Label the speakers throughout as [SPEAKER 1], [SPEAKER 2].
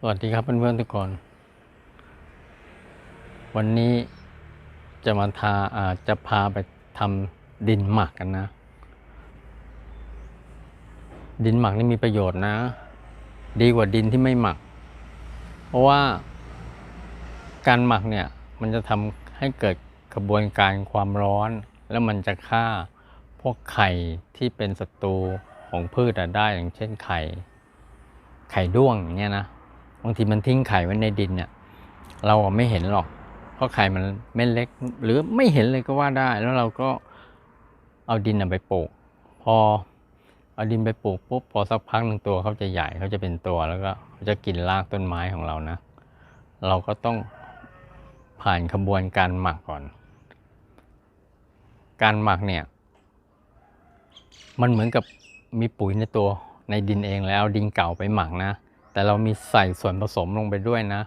[SPEAKER 1] สวัสดีครับเพื่อนๆทุกคน วันนี้จะมาทาอาจะพาไปทำดินหมักกันนะ ดินหมักนี่มีประโยชน์นะ ดีกว่าดินที่ไม่หมัก เพราะว่าการหมักเนี่ยมันจะทำให้เกิดกระบวนการความร้อน แล้วมันจะฆ่าพวกไข่ที่เป็นศัตรูของพืชได้อย่างเช่นไข่ ไข่ด้วงอย่างเงี้ยนะ บางทีมันทิ้งไข่ไว้ในดินเนี่ยเราไม่เห็นหรอก เพราะไข่มันเม็ดเล็ก หรือไม่เห็นเลยก็ว่าได้ แล้วเราก็เอาดินอะไปปลูก พอเอาดินไปปลูกปุ๊บพอสักพักหนึ่งตัวเขาจะใหญ่เขาจะเป็นตัวแล้วก็เขาจะกินรากต้นไม้ของเรานะ เราก็ต้องผ่านขบวนการหมักก่อน การหมักเนี่ย มันเหมือนกับมีปุ๋ยในตัวในดินเองแล้วเอาดินเก่าไปหมักนะ แต่เรามีใส่ส่วนผสมลงไปด้วยนะ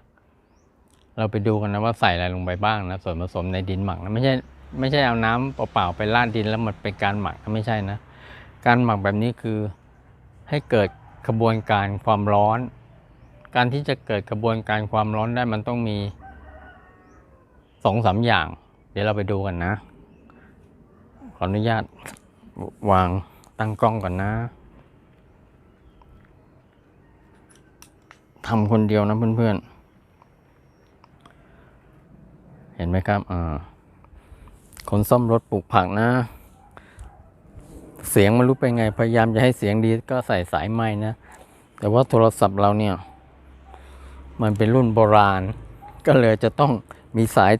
[SPEAKER 1] เราไปดูกันนะว่าใส่อะไรลงไปบ้างนะ ส่วนผสมในดินหมักนะไม่ใช่ไม่ใช่เอาน้ำเปล่าๆไปราดดินแล้วมันเป็นการหมักไม่ใช่นะ การหมักแบบนี้คือให้เกิดกระบวนการความร้อน การที่จะเกิดกระบวนการความร้อนได้มันต้องมีสองสามอย่าง เดี๋ยวเราไปดูกันนะ ขออนุญาตวางตั้งกล้องก่อนนะ ทำคนเดียวนะเพื่อนๆ เห็นไหมครับ อ่า คนซ่อมรถปลูกผักนะ เสียงไม่รู้เป็นไง พยายามจะให้เสียงดีก็ใส่สายไม้นะ แต่ว่าโทรศัพท์เราเนี่ย มันเป็นรุ่นโบราณ ก็เลยจะต้องมีสาย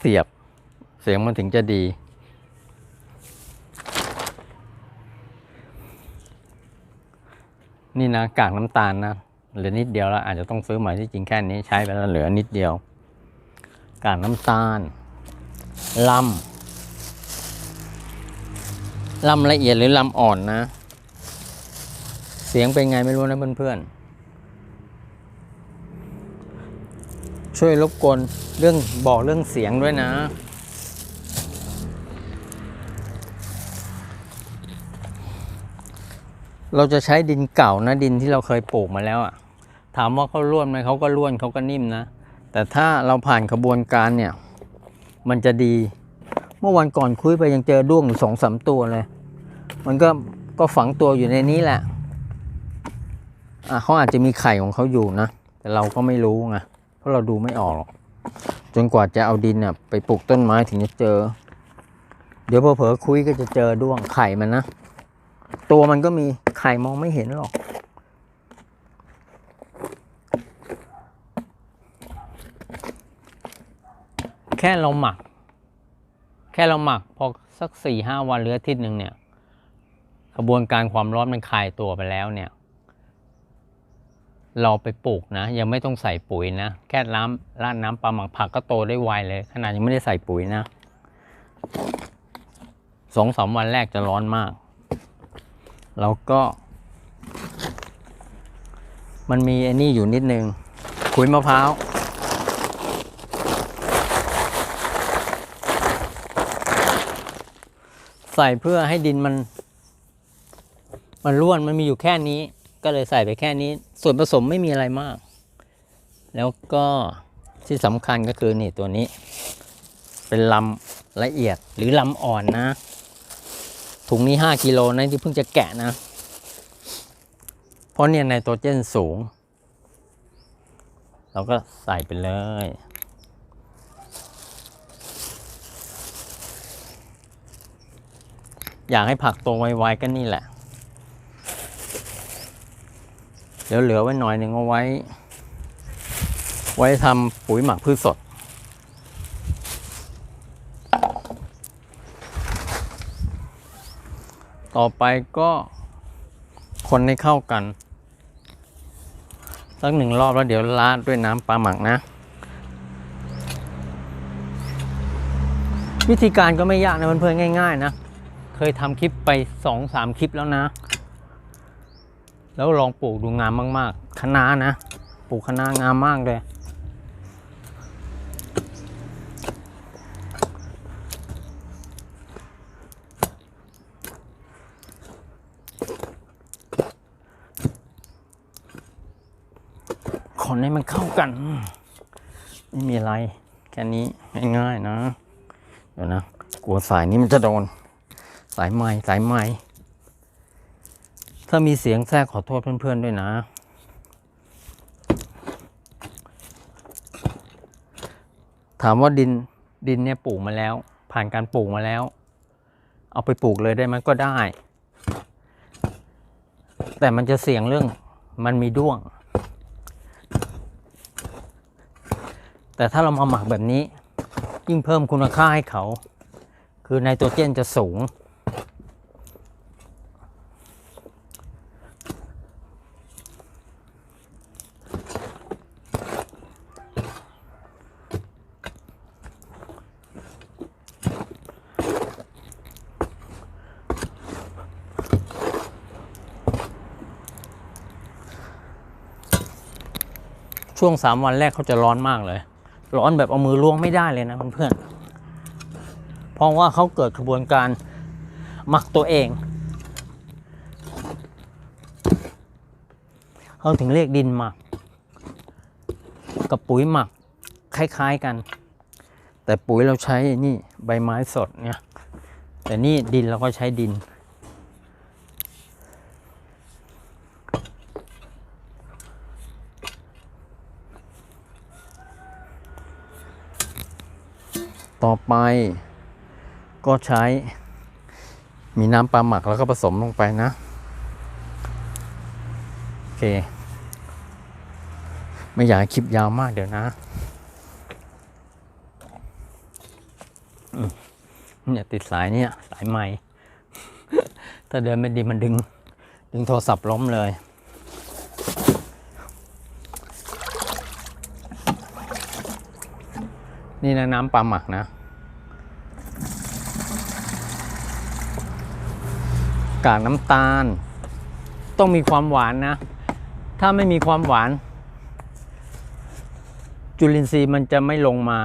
[SPEAKER 1] เสียบ เสียงมันถึงจะดีนี่นะกากน้ำตาลนะ เหลือนิดเดียวแล้วอาจจะต้องซื้อใหม่ที่จริงแค่นี้ใช้ไปแล้วเหลือนิดเดียวกากน้ำตาลลำลำละเอียดหรือลำอ่อนนะ เสียงเป็นไงไม่รู้นะเพื่อนๆช่วยรบกวนเรื่องบอกเรื่องเสียงด้วยนะ เราจะใช้ดินเก่านะดินที่เราเคยปลูกมาแล้วอะถามว่าเขาร่วนไหมเขาก็ร่วนเขาก็นิ่มนะ แต่ถ้าเราผ่านกระบวนการเนี่ย มันจะดี เมื่อวันก่อนคุยไปยังเจอด้วงอยู่สองสามตัวเลย มันก็ก็ฝังตัวอยู่ในนี้แหละอะเขาอาจจะมีไข่ของเขาอยู่นะ แต่เราก็ไม่รู้ไงเพราะเราดูไม่ออกหรอกจนกว่าจะเอาดินน่ะไปปลูกต้นไม้ถึงจะเจอ เดี๋ยวเผลอๆคุยก็จะเจอด้วงไข่มันนะ ตัวมันก็มีไข่มองไม่เห็นหรอกแค่เราหมัก แค่เราหมักพอสักสี่ห้าวันหรืออาทิตย์หนึ่งเนี่ยกระบวนการความร้อนมันคลายตัวไปแล้วเนี่ย เราไปปลูกนะ ยังไม่ต้องใส่ปุ๋ยนะ แค่น้ำราดน้ำปลาหมักผักก็โตได้ไวเลย ขนาดยังไม่ได้ใส่ปุ๋ยนะสองสามวันแรกจะร้อนมาก แล้วก็ มันมีไอ้นี่อยู่นิดนึงขุยมะพร้าวใส่เพื่อให้ดินมัน มันร่วนมันมีอยู่แค่นี้ ก็เลยใส่ไปแค่นี้ ส่วนผสมไม่มีอะไรมาก แล้วก็ที่สำคัญก็คือนี่ตัวนี้ เป็นลำละเอียดหรือลำอ่อนนะ ถุงนี้ 5กิโลนะที่เพิ่งจะแกะนะ เพราะเนี่ยไนโตรเจนสูง เราก็ใส่ไปเลย อยากให้ผักโตไวๆก็นี่แหละเดี๋ยวเหลือไว้หน่อยหนึ่งเอาไว้ ไว้ทำปุ๋ยหมักพืชสด ต่อไปก็คนให้เข้ากัน สักหนึ่งรอบแล้วเดี๋ยวราดด้วยน้ำปลาหมักนะ วิธีการก็ไม่ยากนะเพื่อนๆง่าย ๆ นะ เคยทำคลิปไปสองสามคลิปแล้วนะ แล้วลองปลูกดูงามมาก ๆคะน้านะ ปลูกคะน้างามมากเลย นให้มันเข้ากัน ไม่มีอะไร แค่นี้ง่ายๆนะ เดี๋ยวนะ กลัวสายนี้มันจะโดน สายไม้สายไม้ถ้ามีเสียงแทรกขอโทษเพื่อนๆด้วยนะ ถามว่าดินดินเนี่ยปลูกมาแล้ว ผ่านการปลูกมาแล้ว เอาไปปลูกเลยได้ไหมก็ได้ แต่มันจะเสี่ยงเรื่องมันมีด้วง แต่ถ้าเรามาหมักแบบนี้ ยิ่งเพิ่มคุณค่าให้เขา คือไนโตรเจนจะสูง ช่วงสามวันแรกเขาจะร้อนมากเลย ร้อนแบบเอามือล้วงไม่ได้เลยนะเพื่อนๆเพราะว่าเขาเกิดกระบวนการหมักตัวเองเขาถึงเรียกดินหมัก กับปุ๋ยหมักคล้ายๆกัน แต่ปุ๋ยเราใช้นี่ใบไม้สดเนี่ยแต่นี่ดินเราก็ใช้ดิน ต่อไปก็ใช้ มีน้ำปลาหมักแล้วก็ผสมลงไปนะ โอเค ไม่อยากคลิปยาวมากเดี๋ยวนะเนี่ยติดสายเนี่ย สายไม้ถ้าเดินไม่ดีมันดึง ดึงโทรศัพท์ล้มเลย นี่นะน้ำปลาหมักนะกากน้ำตาล ต้องมีความหวานนะ ถ้าไม่มีความหวาน จุลินทรีย์มันจะไม่ลงมา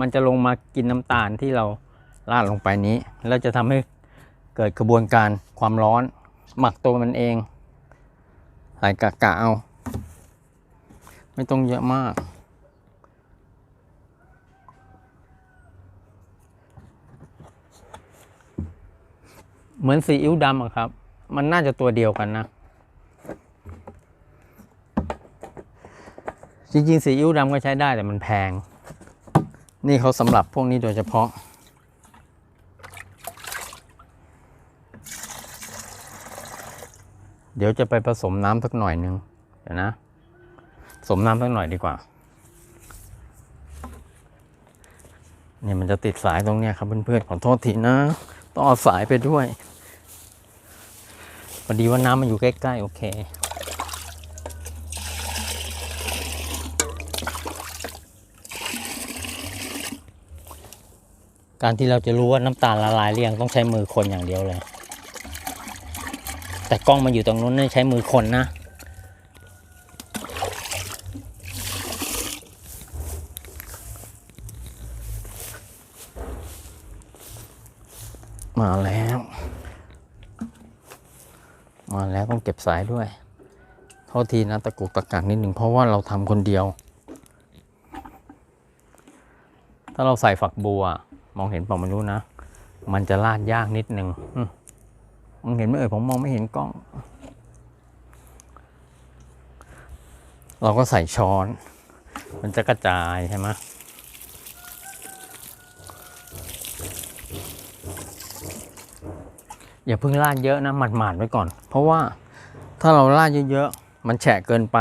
[SPEAKER 1] มันจะลงมากินน้ำตาลที่เราราดลงไปนี้ แล้วจะทำให้เกิดกระบวนการความร้อน หมักตัวมันเองใส่กะกะเอา ไม่ต้องเยอะมาก เหมือนซีอิ๊วดำอะครับ มันน่าจะตัวเดียวกันนะ จริงๆซีอิ๊วดำก็ใช้ได้แต่มันแพง นี่เขาสำหรับพวกนี้โดยเฉพาะ เดี๋ยวจะไปผสมน้ำสักหน่อยหนึ่งเดี๋ยวนะผสมน้ำสักหน่อยดีกว่า เนี่ยมันจะติดสายตรงเนี้ยครับเพื่อนๆขอโทษทีนะ ต้องเอาสายไปด้วย พอดีว่าน้ำมันอยู่ใกล้ๆ โอเค การที่เราจะรู้ว่าน้ำตาลละลายหรือยังต้องใช้มือคนอย่างเดียวเลย แต่กล้องมันอยู่ตรงนู้นไม่ใช้มือคนนะมาแล้ว มาแล้วต้องเก็บสายด้วยโทษทีนะตะกุกตะกักนิดหนึ่งเพราะว่าเราทำคนเดียว ถ้าเราใส่ฝักบัว มองเห็นเปล่าไม่รู้นะ มันจะลาดยากนิดหนึ่งมองเห็นไหมเอ่ยผมมองไม่เห็นกล้อง เราก็ใส่ช้อน มันจะกระจายใช่ไหม อย่าเพิ่งราดเยอะนะหมาดๆไว้ก่อน เพราะว่าถ้าเราราดเยอะๆมันแฉะเกินไป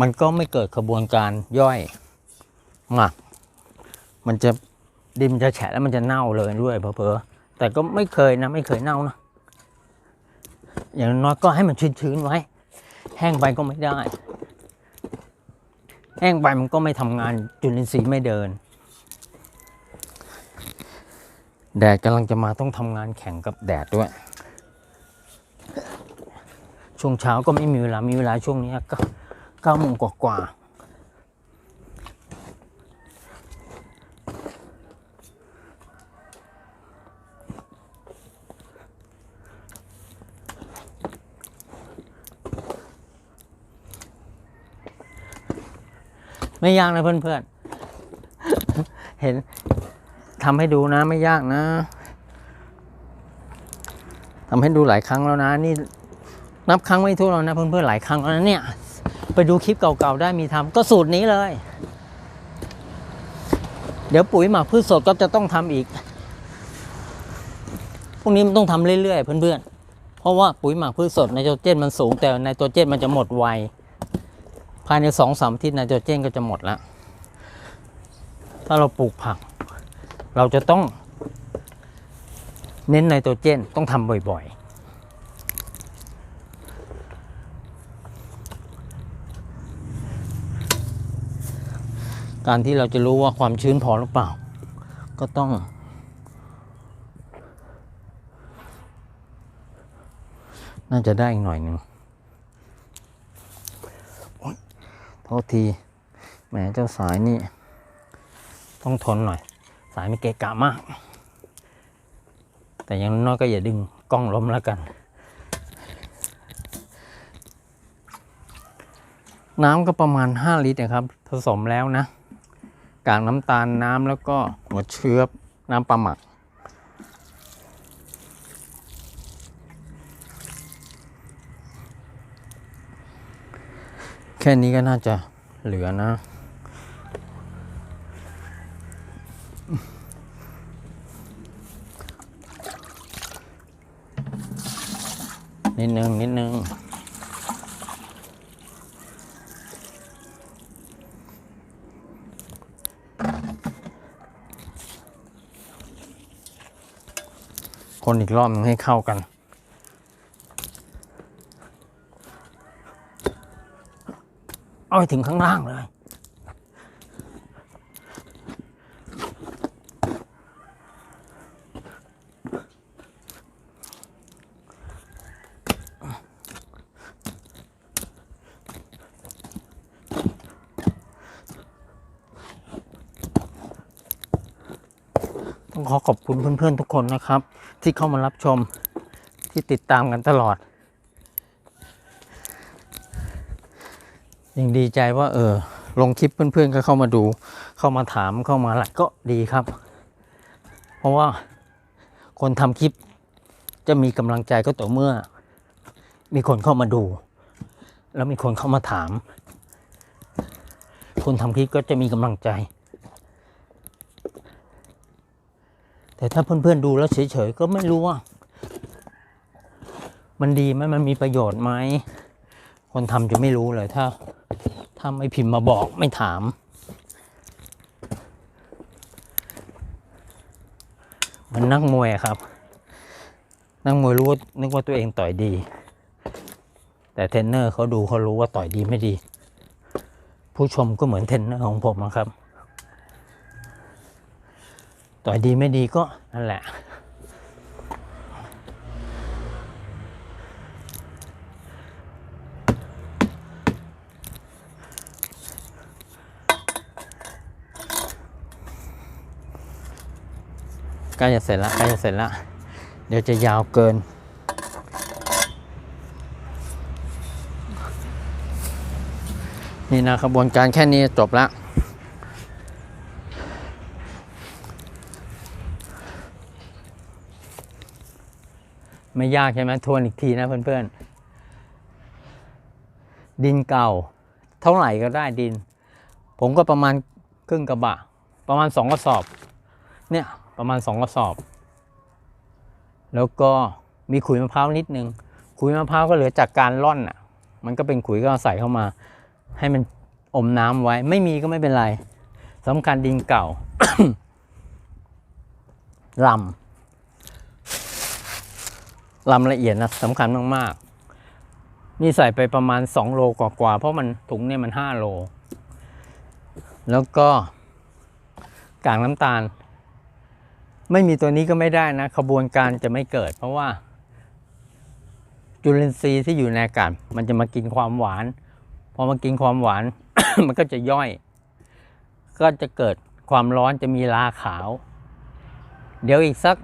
[SPEAKER 1] มันก็ไม่เกิดกระบวนการย่อยหมักมันจะดินมันจะแฉะแล้วมันจะเน่าเลยด้วยเพอๆแต่ก็ไม่เคยนะไม่เคยเน่านะอย่างน้อยก็ให้มันชื้นๆไว้ แห้งไปก็ไม่ได้ แห้งไปมันก็ไม่ทำงานจุลินทรีย์ไม่เดิน แดดกำลังจะมาต้องทำงานแข่งกับแดดด้วย ช่วงเช้าก็ไม่มีเวลา มีเวลาช่วงนี้ก็เก้าโมงกว่าๆไม่ยากนะเพื่อนๆ เห็น ทำให้ดูนะไม่ยากนะทำให้ดูหลายครั้งแล้วนะ นี่นับครั้งไม่ถ้วนแล้วนะเพื่อนๆหลายครั้งแล้วนะเนี่ย ไปดูคลิปเก่าๆได้มีทำก็สูตรนี้เลย เดี๋ยวปุ๋ยหมักพืชสดก็จะต้องทำอีก พวกนี้มันต้องทำเรื่อยๆเพื่อนๆเพราะว่าปุ๋ยหมักพืชสดไนโตรเจนมันสูง แต่ไนโตรเจนมันจะหมดไวภายในสองสามอาทิตย์ไนโตรเจนก็จะหมดแล้ว ถ้าเราปลูกผัก เราจะต้องเน้นไนโตรเจนต้องทำบ่อยๆ การที่เราจะรู้ว่าความชื้นพอหรือเปล่า ก็ต้อง น่าจะได้อีกหน่อยหนึ่งโทษทีแหมเจ้าสายนี่ ต้องทนหน่อย สายไม่เกะกะมาก แต่ยังน้อยก็อย่าดึงกล้องล้มแล้วกัน น้ำก็ประมาณ 5 ลิตรนะครับ ผสมแล้วนะกากน้ำตาลน้ำแล้วก็หัวเชื้อน้ำปลาหมัก แค่นี้ก็น่าจะเหลือนะ นิดนึง นิดนึง ค นอีกรอบนึงให้เข้ากัน เอาถึงข้างล่างเลย ต้ อขอขอบคุณเพื่อนๆทุกคนนะครับ ที่เข้ามารับชมที่ติดตามกันตลอดยังดีใจว่า เออ ลงคลิปเพื่อนๆก็เข้ามาดู เข้ามาถามเข้ามาอะไรก็ดีครับ เพราะว่าคนทำคลิปจะมีกำลังใจก็ต่อเมื่อ มีคนเข้ามาดู แล้วมีคนเข้ามาถาม คนทำคลิปก็จะมีกำลังใจ แต่ถ้าเพื่อนๆดูแล้วเฉยๆก็ไม่รู้ว่า มันดีไหมมันมีประโยชน์ไหมคนทำจะไม่รู้เลยถ้าถ้าไม่พิมพ์มาบอกไม่ถาม มันนักมวยครับ นักมวยรู้ว่านึกว่าตัวเองต่อยดี แต่เทรนเนอร์เขาดูเขารู้ว่าต่อยดีไม่ดี ผู้ชมก็เหมือนเทรนเนอร์ของผมนะครับ ต่อยดีไม่ดีก็นั่นแหละ ใกล้จะเสร็จละใกล้จะเสร็จละเดี๋ยวจะยาวเกินนี่นะขบวนการแค่นี้จบละ ไม่ยากใช่ไหมทวนอีกทีนะเพื่อนๆ ดินเก่า เท่าไหร่ก็ได้ดิน ผมก็ประมาณครึ่งกระบะ ประมาณสองกระสอบ เนี่ยประมาณสองกระสอบ แล้วก็มีขุยมะพร้าวนิดนึง ขุยมะพร้าวก็เหลือจากการร่อนอะ มันก็เป็นขุยก็ใส่เข้ามา ให้มันอมน้ำไว้ ไม่มีก็ไม่เป็นไรสำคัญดินเก่าลำ ลำละเอียดนะสำคัญมากๆ นี่ใส่ไปประมาณ 2 โลกว่าๆเพราะมันถุงเนี่ยมัน 5 โล แล้วก็กากน้ำตาล ไม่มีตัวนี้ก็ไม่ได้นะขบวนการจะไม่เกิด เพราะว่า จุลินทรีย์ที่อยู่ในอากาศมันจะมากินความหวานพอมากินความหวาน มันก็จะย่อย ก็จะเกิดความร้อนจะมีราขาว เดี๋ยวอีกสัก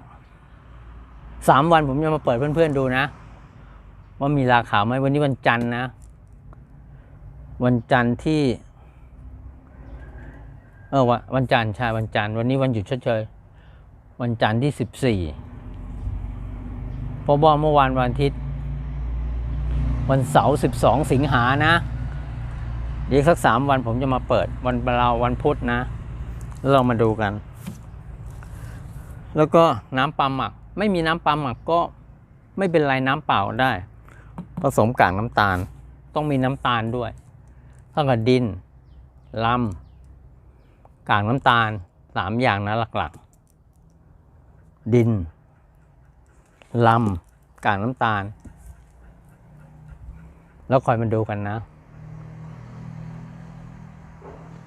[SPEAKER 1] สามวันผมจะมาเปิดเพื่อนๆดูนะ ว่ามีราขาวไหมวันนี้วันจันทร์นะ วันจันทร์ที่ เออวันวันจันทร์ใช่วันจันทร์วันนี้วันหยุดชดเชยวันจันทร์ที่สิบสี่เพราะว่าเมื่อวานวันอาทิตย์ วันเสาร์สิบสองสิงหานะเดี๋ยวอีกสักสามวันผมจะมาเปิดวันเราวันพุธนะ แล้วเรามาดูกัน แล้วก็น้ำปลาหมัก ไม่มีน้ำปลาหมักก็ไม่เป็นไรน้ำเปล่าได้ ผสมกากน้ำตาล ต้องมีน้ำตาลด้วยเท่ากับดินลำกากน้ำตาลสามอย่างนะหลักๆ ดินลำกากน้ำตาล แล้วคอยมาดูกันนะ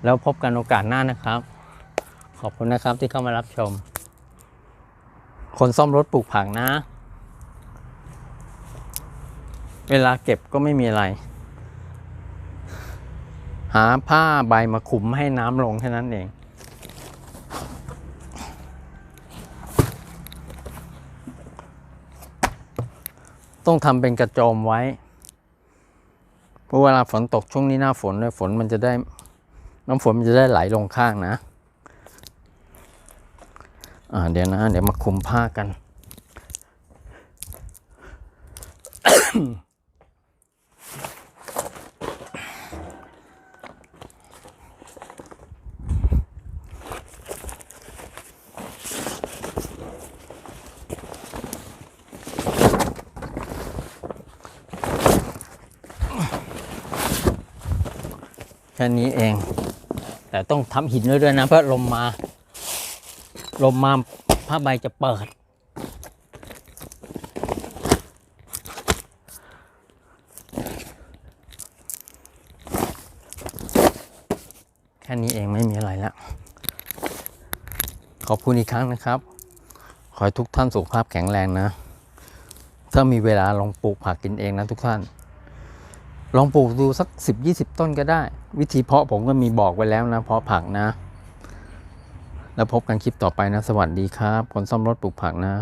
[SPEAKER 1] แล้วพบกันโอกาสหน้านะครับ ขอบคุณนะครับที่เข้ามารับชม คนซ่อมรถปลูกผักนะ เวลาเก็บก็ไม่มีอะไร หาผ้าใบมาคลุมให้น้ำลงแค่นั้นเอง ต้องทำเป็นกระโจมไว้ เพราะเวลาฝนตกช่วงนี้หน้าฝนเนี่ยฝนมันจะได้ น้ำฝนมันจะได้ไหลลงข้างนะ อ่าเดี๋ยวนะ เดี๋ยวมาคลุมผ้ากัน แค่นี้เอง แต่ต้องทำหินด้วยนะเพราะลมมา ลมมาผ้าใบจะเปิด แค่นี้เองไม่มีอะไรแล้ว ขอบคุณอีกครั้งนะครับ ขอให้ทุกท่านสุขภาพแข็งแรงนะ ถ้ามีเวลาลองปลูกผักกินเองนะทุกท่าน ลองปลูกดูสักสิบยี่สิบต้นก็ได้ วิธีเพาะผมก็มีบอกไว้แล้วนะเพาะผักนะ แล้วพบกันคลิปต่อไปนะ สวัสดีครับ คนซ่อมรถปลูกผักนะ